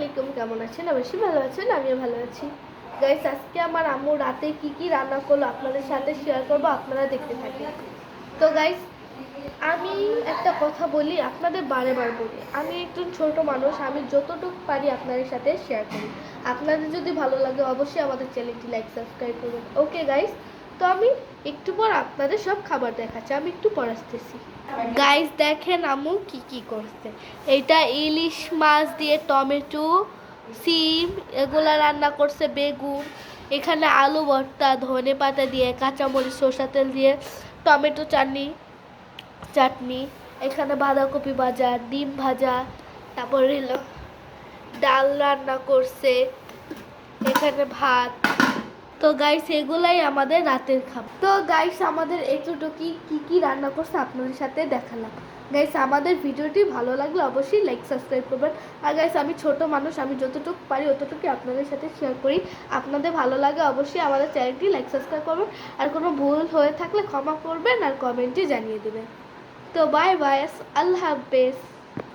আলাইকুম, কেমন আছেন? অবশ্যই ভালো আছেন, আমিও ভালো আছি। গাইস আজকে আমার আম্মু রাতে কি কি রান্না করল আপনাদের সাথে শেয়ার করব, আপনারা দেখতে থাকেন। তো গাইস আমি একটা কথা বলি, আপনাদের বারে বার বলি। আমি একজন ছোট মানুষ, আমি যতটুকু পারি আপনাদের সাথে শেয়ার করি। আপনাদের যদি ভালো লাগে, অবশ্যই আমাদের চ্যানেলটি লাইক সাবস্ক্রাইব করবেন ওকে গাইস তো আমি একটু পর আপনাদের সব খাবার দেখাচ্ছি, আমি একটু পর আসতেছি। গাইস দেখেন আমু কি কি করছে। এটা ইলিশ মাছ দিয়ে টমেটো, সিম, এগুলা রান্না করছে বেগুন। এখানে আলু ভর্তা, ধনে পাতা দিয়ে, কাঁচামরিচ সরষা তেল দিয়ে, টমেটো চাটনি চাটনি। এখানে বাঁধাকপি ভাজা, ডিম ভাজা, তারপর হলো ডাল রান্না করছে। এখানে ভাত তো গাইস এগুলাই আমাদের রাতের খাবার। তো গাইস আমাদের এতটুকু কি কি রান্না করছে আপনাদের সাথে দেখালাম। গাইস আমাদের ভিডিওটি ভালো লাগলে অবশ্যই লাইক সাবস্ক্রাইব করবেন। আর গাইস আমি ছোট মানুষ, আমি যতটুকু পারি অতটুকু আপনাদের সাথে শেয়ার করি। আপনাদের ভালো লাগে অবশ্যই আমাদের চ্যানেলটি লাইক সাবস্ক্রাইব করবেন। আর কোনো ভুল হয়ে থাকলে ক্ষমা করবেন আর কমেন্টে জানিয়ে দেবেন। তো বাই বাই আল্লাহ হাফেজ।